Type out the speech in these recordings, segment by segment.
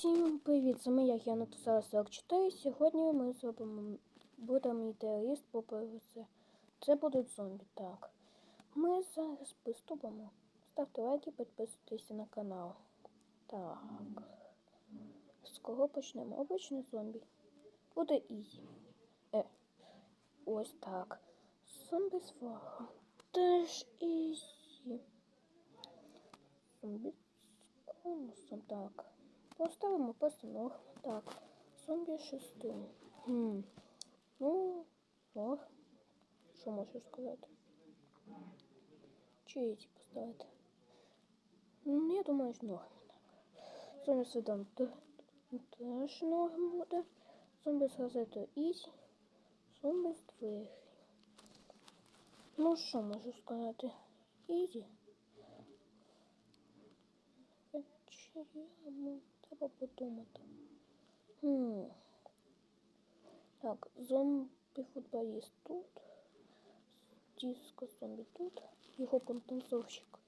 Всім привіт! З вами я Яна Тусара 44. Сьогодні ми зробимо будемо йти ліст по ПВЦ. Це будуть зомбі, так. Ми зараз приступимо. Ставте лайки, підписуйтесь на канал. Так. З кого почнемо? Обичний зомбі. Буде ізі. Е. Ось так. Зомбі з флагом. Теж ізі. Зомбі з конусом. Так. Поставимо постаног. Так. Зомбі шести. Хм. Ну, ох. Що можу сказати? Чи эти поставити? Ну, я думаю, що норм. Зомбі з видом теж норм буде. Зомбі з газетою ізі. Зомбі з двері. Ну, що можу сказати? Ізі. Чому? Треба подумати. Хм. Так, зомбі-футболіст тут. Диско зомбі тут. Його компенсовщик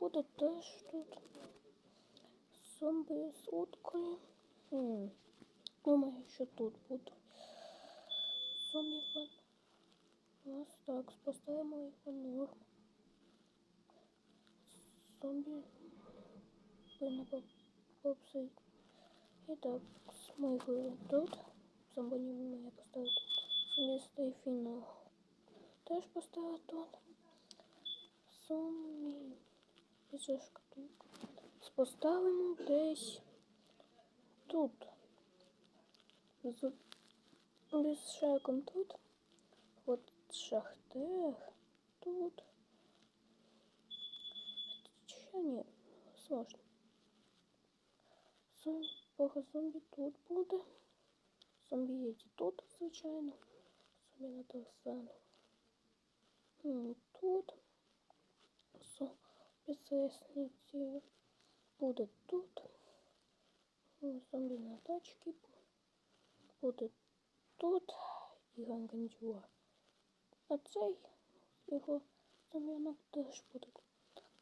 буде теж тут. Зомбі з уткою. Хм. Думаю, що тут буде. Зомбі вон. Ось так, поставимо його норм. Зомбі на попси. І так, смигли тут. Зомбонів я поставив тут. Солістий фінал. Теж поставив тут. Зомбі. І це шкатулка. Поставимо десь тут. З без шайком тут. От шахтер тут. Ще ні, сложно. Зомбі, зомбі тут буде. Зомбі є тут, звичайно. Зомбі на Тарсану. Тут. Зомбі з буде тут. Зомбі на тачці буде тут. І ганганджуа. А цей його замінок теж буде.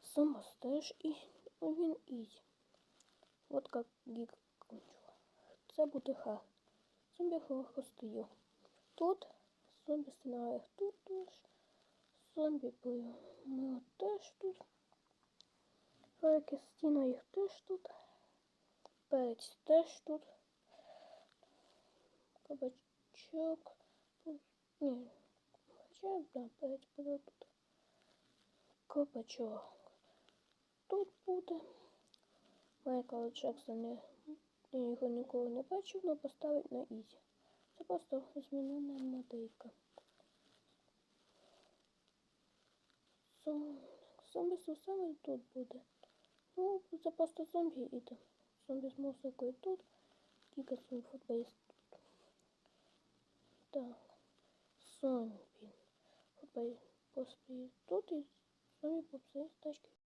Самос теж і він ізі. От як гік кончила. Це буде ха. Зомбі хостию. Тут зомбі сценаріях тут теж. Зомбі ми теж тут. Ферики стіна їх теж тут. Перець теж тут. Кабачок. Ні. Хоча, да, перець буде тут. Кабачок. Тут буде. Майкл Джексон я його ніколи не бачив, але поставить на ізі. Це просто змінена моделька. Зомбі саме тут буде. Ну, це просто зомбі іде. Зомбі з музикою тут. Кіка футболіст тут. Так. Зомбі. Футболіст тут і зомбі попси тачки.